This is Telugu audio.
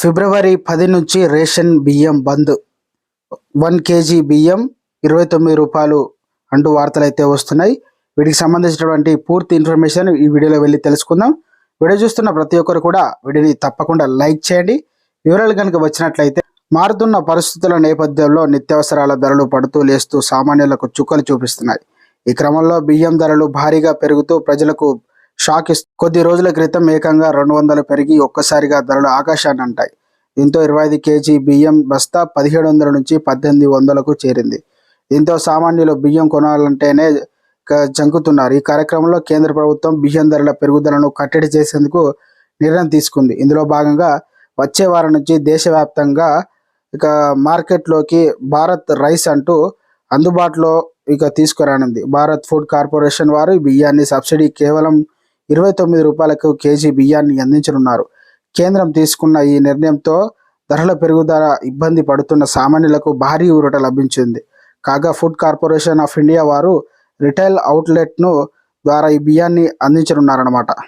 ఫిబ్రవరి పది నుంచి రేషన్ బియ్యం బంద్. వన్ కేజీ బియ్యం ఇరవై తొమ్మిది రూపాయలు అంటూ వార్తలు అయితే వస్తున్నాయి. వీటికి సంబంధించినటువంటి పూర్తి ఇన్ఫర్మేషన్ ఈ వీడియోలో వెళ్ళి తెలుసుకుందాం. వీడియో చూస్తున్న ప్రతి ఒక్కరు కూడా వీడియోని తప్పకుండా లైక్ చేయండి. వివరాలు కనుక వచ్చినట్లయితే మారుతున్న పరిస్థితుల నేపథ్యంలో నిత్యావసరాల ధరలు పడుతూ లేస్తూ సామాన్యులకు చుక్కలు చూపిస్తున్నాయి. ఈ క్రమంలో బియ్యం ధరలు భారీగా పెరుగుతూ ప్రజలకు షాక్ ఇస్తుంది కొద్ది రోజుల క్రితం ఏకంగా రెండు వందలు పెరిగి ఒక్కసారిగా ధరలు ఆకాశాన్ని అంటాయి. దీంతో ఇరవై ఐదు కేజీ బియ్యం బస్తా పదిహేడు వందల నుంచి పద్దెనిమిది వందలకు చేరింది. దీంతో సామాన్యులు బియ్యం కొనాలంటేనే జంకుతున్నారు. ఈ కార్యక్రమంలో కేంద్ర ప్రభుత్వం బియ్యం ధరల పెరుగుదలను కట్టడి చేసేందుకు నిర్ణయం తీసుకుంది. ఇందులో భాగంగా వచ్చే వారం నుంచి దేశవ్యాప్తంగా ఇక మార్కెట్లోకి భారత్ రైస్ అంటూ అందుబాటులో ఇక తీసుకురానుంది. భారత్ ఫుడ్ కార్పొరేషన్ వారు ఈ బియ్యాన్ని సబ్సిడీ కేవలం ఇరవై తొమ్మిది రూపాయలకు కేజీ బియ్యాన్ని అందించనున్నారు. కేంద్రం తీసుకున్న ఈ నిర్ణయంతో ధరల పెరుగుదల ఇబ్బంది పడుతున్న సామాన్యులకు భారీ ఊరట లభించింది. కాగా ఫుడ్ కార్పొరేషన్ ఆఫ్ ఇండియా వారు రిటైల్ అవుట్లెట్ను ద్వారా ఈ బియ్యాన్ని అందించనున్నారన్నమాట.